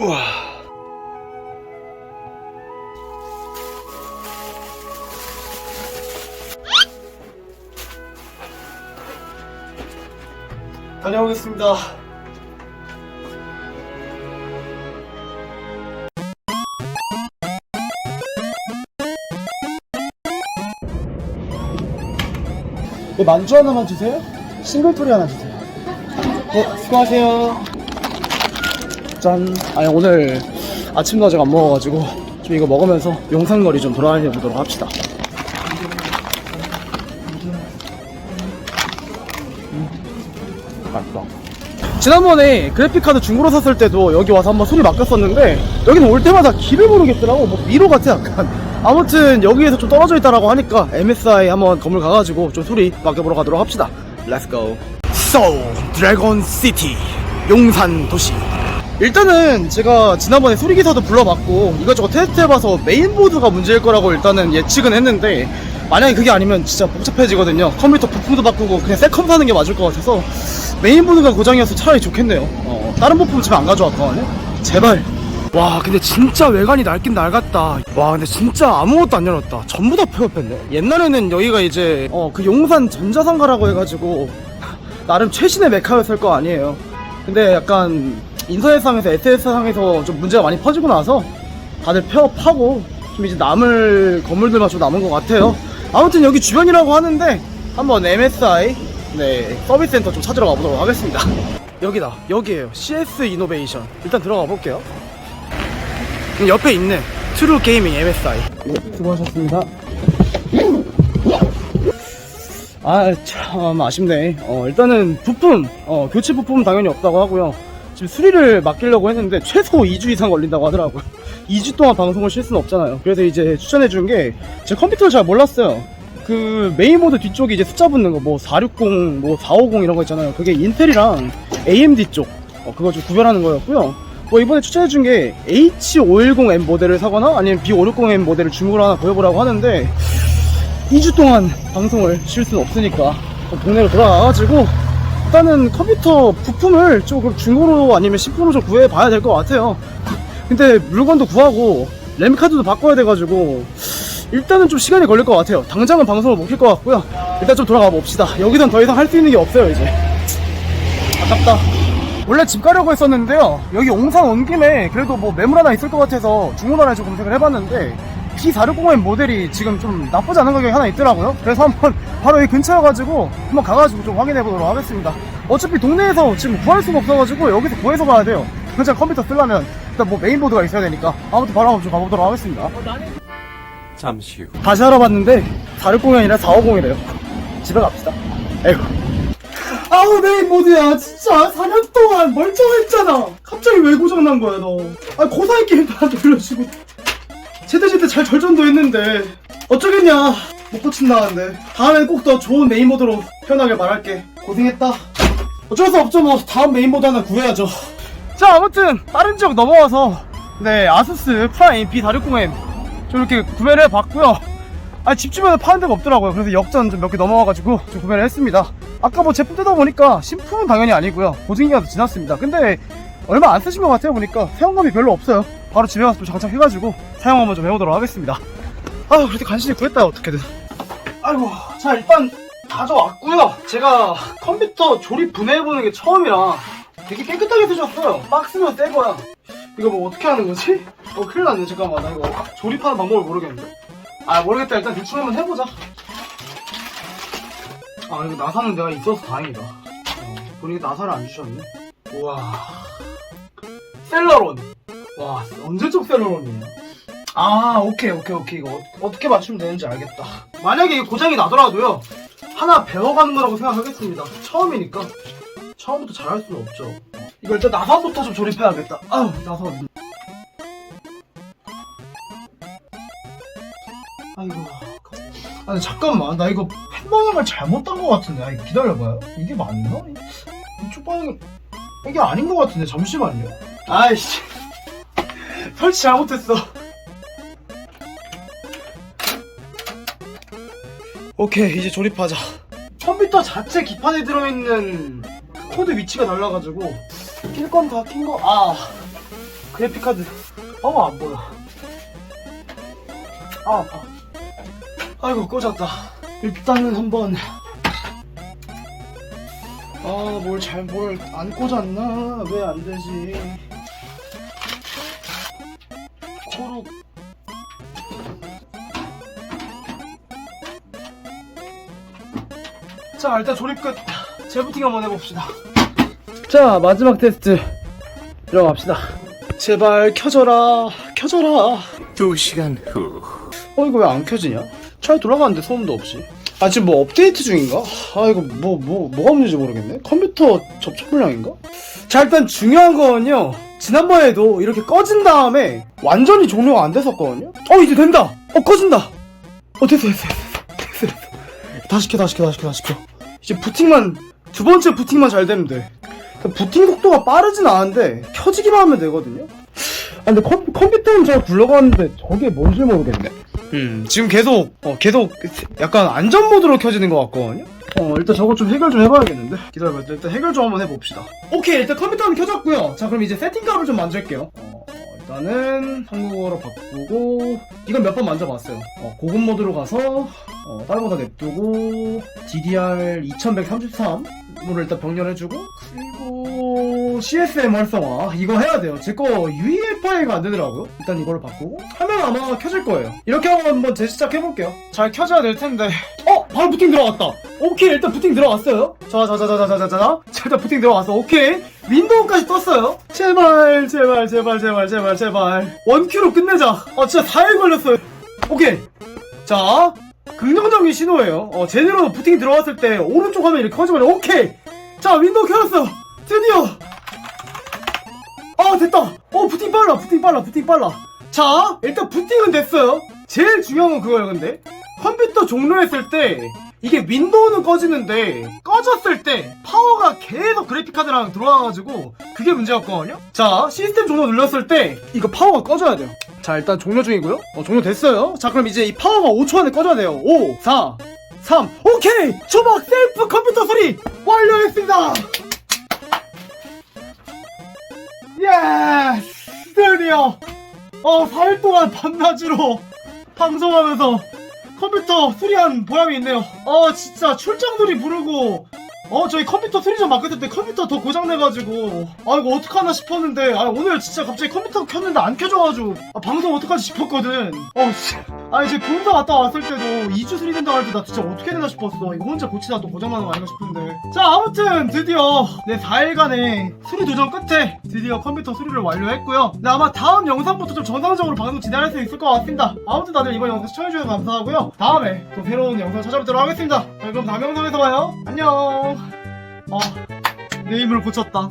우와. 다녀오겠습니다. 네, 만주 하나만 주세요. 싱글토리 하나 주세요. 네, 수고하세요. 짠. 아니, 오늘 아침도 아직 안 먹어가지고 좀 이거 먹으면서 용산거리 좀 돌아다녀 보도록 합시다. 음, 맛있다. 지난번에 그래픽카드 중고로 샀을 때도 여기 와서 한번 소리 맡겼었는데 여기는 올 때마다 길을 모르겠더라고 뭐 미로 같아 약간 아무튼 여기에서 좀 떨어져 있다라고 하니까 MSI 한번 건물 가가지고 좀 소리 맡겨보러 가도록 합시다 렛츠고 So 드래곤 시티 용산 도시 일단은 제가 지난번에 소리기사도 불러봤고 이것저것 테스트해봐서 메인보드가 문제일 거라고 일단은 예측은 했는데 만약에 그게 아니면 진짜 복잡해지거든요. 컴퓨터 부품도 바꾸고 그냥 새컴 사는 게 맞을 것 같아서 메인보드가 고장이어서 차라리 좋겠네요. 어, 다른 부품 집에 안 가져왔거든요 제발. 와 근데 진짜 외관이 낡긴 낡았다. 와 근데 진짜 아무것도 안 열었다. 전부 다 폐업했네. 옛날에는 여기가 이제 어, 그 용산 전자상가라고 해가지고 나름 최신의 메카였을 거 아니에요. 근데 약간 인터넷상에서 SNS상에서 좀 문제가 많이 퍼지고 나서 다들 폐업하고 좀 이제 남을 건물들만 좀 남은 것 같아요. 아무튼 여기 주변이라고 하는데 한번 MSI 네 서비스 센터 좀 찾으러 가보도록 하겠습니다. 여기다 여기에요. CS 이노베이션 일단 들어가 볼게요. 옆에 있네. 트루 게이밍 MSI 네, 수고하셨습니다. 아 참 아쉽네. 어 일단은 부품 어 교체 부품은 당연히 없다고 하고요 지금 수리를 맡기려고 했는데 최소 2주 이상 걸린다고 하더라고요. 2주 동안 방송을 쉴 수는 없잖아요. 그래서 이제 추천해 준 게 제 컴퓨터를 잘 몰랐어요. 그 메인보드 뒤쪽에 이제 숫자 붙는 거 뭐 460, 뭐 450 이런 거 있잖아요. 그게 인텔이랑 AMD 쪽. 어, 그거 좀 구별하는 거였고요. 뭐 이번에 추천해 준 게 H510M 모델을 사거나 아니면 B560M 모델을 중고로 하나 구해보라고 하는데 2주 동안 방송을 쉴 수는 없으니까 동네로 돌아가가지고 일단은 컴퓨터 부품을 조금 중고로 아니면 10%좀 구해봐야 될 것 같아요. 근데 물건도 구하고 램 카드도 바꿔야 돼가지고 일단은 좀 시간이 걸릴 것 같아요. 당장은 방송을 못 킬 것 같고요. 일단 좀 돌아가 봅시다. 여기선 더 이상 할 수 있는 게 없어요 이제. 아깝다. 원래 집 가려고 했었는데요. 여기 옹산 온 김에 그래도 뭐 매물 하나 있을 것 같아서 중고나라에서 검색을 해봤는데 P460M 모델이 지금 좀 나쁘지 않은 가격이 하나 있더라고요. 그래서 한번 바로 여기 근처여 가지고 한번 가가지고 좀 확인해 보도록 하겠습니다. 어차피 동네에서 지금 구할 수가 없어가지고 여기서 구해서 가야 돼요. 그냥 컴퓨터 쓰려면 일단 뭐 메인보드가 있어야 되니까 아무튼 바로 한번 좀 가보도록 하겠습니다. 잠시 후. 다시 알아봤는데 460이 아니라 450이래요. 집에 갑시다. 에휴 아우 메인보드야. 진짜 4년 동안 멀쩡했잖아. 갑자기 왜 고장난 거야 너? 아 고사의 게임도 안 돌려주고 제때제때 잘 절전도 했는데 어쩌겠냐 못 고친다 는데 다음엔 꼭 더 좋은 메인보드로 편하게 말할게 고생했다 어쩔 수 없죠 뭐 다음 메인보드 하나 구해야죠 자 아무튼 다른 지역 넘어와서 네 아수스 프라임 B460M 좀 이렇게 구매를 해봤고요 아, 집 주변에 파는 데가 없더라고요. 그래서 역전 좀 몇 개 넘어와가지고 좀 구매를 했습니다. 아까 뭐 제품 뜯어 보니까 신품은 당연히 아니고요. 보증기간도 지났습니다. 근데 얼마 안 쓰신 것 같아요. 보니까 사용감이 별로 없어요. 바로 집에 가서 좀 장착해가지고 사용 한번 좀 해보도록 하겠습니다. 아유, 그래도 간신히 구했다, 어떻게든. 아이고, 자, 일단 가져왔고요. 제가 컴퓨터 조립 분해해보는 게 처음이라 되게 깨끗하게 쓰셨어요. 박스면 새 거야. 이거 뭐 어떻게 하는 거지? 어, 큰일 났네. 잠깐만. 나 이거 조립하는 방법을 모르겠는데. 아 모르겠다 일단 대충 한번 해보자 아 이거 나사는 내가 있어서 다행이다 어, 보니까 나사를 안 주셨네 우와 셀러론 와 언제적 셀러론이에요 아 오케이 오케이 오케이. 이거 어, 어떻게 맞추면 되는지 알겠다. 만약에 이게 고장이 나더라도요 하나 배워가는 거라고 생각하겠습니다. 처음이니까. 처음부터 잘할 수는 없죠. 이거 일단 나사부터 좀 조립해야겠다. 아우 나사 어디 아이고. 아니 잠깐만. 나 이거 펜 방향을 잘못 딴것 같은데. 아니 기다려봐요. 이게 맞나? 이쪽 방향 이게 아닌 것 같은데. 잠시만요. 아이씨 설치 잘못했어 오케이 이제 조립하자 컴퓨터 자체 기판에 들어있는 코드 위치가 달라가지고 낄건다 낀거아 그래픽 카드. 어, 안 보여. 아, 아파. 아이고, 꽂았다. 일단은 한번. 아, 뭘 잘, 뭘 안 꽂았나? 왜 안 되지? 코로. 자, 일단 조립 끝. 재부팅 한번 해봅시다. 자, 마지막 테스트. 들어갑시다. 제발 켜져라. 켜져라. 두 시간 후. 어 이거 왜 안 켜지냐? 잘 돌아가는데 소음도 없이 아 지금 뭐 업데이트 중인가? 아 이거 뭐 뭐 뭐, 가 문제인지 모르겠네 컴퓨터 접촉 불량인가? 자 일단 중요한 거는요 지난번에도 이렇게 꺼진 다음에 완전히 종료가 안 됐었거든요? 어 이제 된다! 어 꺼진다! 어 됐어 됐어 됐어. 됐어 다시 켜 다시 켜 다시 켜 다시 켜. 이제 부팅만 두 번째 부팅만 잘 되면 돼. 부팅 속도가 빠르진 않은데 켜지기만 하면 되거든요? 아 근데 컴, 컴퓨터는 잘 굴러가는데 저게 뭔지 모르겠네 음, 지금 계속, 어, 계속 약간 안전 모드로 켜지는 것 같거든요? 어, 일단 저거 좀 해결 좀 해봐야겠는데? 기다려봐. 일단 해결 좀 한번 해봅시다. 오케이, 일단 컴퓨터는 켜졌고요. 자, 그럼 이제 세팅값을 좀 만질게요. 어, 일단은 한국어로 바꾸고, 이건 몇 번 만져봤어요. 어, 고급 모드로 가서, 어, 다른 거 다 냅두고, DDR 2133으로 일단 병렬해주고, 그리고 CSM 활성화. 이거 해야 돼요. 제 거 UEFI가 안 되더라고요. 일단 이걸로 바꾸고, 하면 아마 켜질 거예요. 이렇게 하고 한번 재시작 해볼게요. 잘 켜져야 될 텐데. 어! 바로 부팅 들어갔다. 오케이, 일단 부팅 들어갔어요. 자, 자, 자, 자, 자, 자, 자, 자. 자, 일단 부팅 들어갔어. 오케이. 윈도우까지 떴어요. 제발, 제발, 제발, 제발, 제발, 제발. 원큐로 끝내자. 아, 진짜 4일 걸렸어요. 오케이. 자, 긍정적인 신호예요. 어, 제대로 부팅이 들어갔을 때 오른쪽 화면 이렇게 커지면 오케이. 자, 윈도우 켜졌어. 드디어. 아, 됐다. 어, 부팅 빨라, 부팅 빨라, 부팅 빨라. 자, 일단 부팅은 됐어요. 제일 중요한 건 그거예요, 근데. 컴퓨터 종료했을 때 이게 윈도우는 꺼지는데 꺼졌을 때 파워가 계속 그래픽카드랑 들어와가지고 그게 문제였거든요 자 시스템 종료 눌렀을 때 이거 파워가 꺼져야 돼요 자 일단 종료 중이고요 어 종료 됐어요 자 그럼 이제 이 파워가 5초 안에 꺼져야 돼요 5 4 3 오케이 초박 셀프 컴퓨터 소리 완료했습니다 예스 드디어 어 4일 동안 밤낮으로 방송하면서 컴퓨터 수리한 보람이 있네요. 어, 진짜 출장놀이 부르고, 어, 저희 컴퓨터 수리 좀 맡겼을 때 컴퓨터 더 고장내가지고, 아, 이거 어떡하나 싶었는데, 아, 오늘 진짜 갑자기 컴퓨터 켰는데 안 켜져가지고, 아, 방송 어떡하지 싶었거든. 어, 씨. 아, 이제 본사 갔다 왔을 때도 2주 수리된다고 할 때 나 진짜 어떻게 되나 싶었어. 이거 혼자 고치다 또 고장나는 거 아닌가 싶은데. 자, 아무튼 드디어 내 4일간의 수리 도전 끝에 드디어 컴퓨터 수리를 완료했고요. 네, 아마 다음 영상부터 좀 정상적으로 방송 진행할 수 있을 것 같습니다. 아무튼 다들 이번 영상 시청해주셔서 감사하고요. 다음에 또 새로운 영상 찾아뵙도록 하겠습니다. 자, 그럼 다음 영상에서 봐요. 안녕. 어, 내 힘을 고쳤다.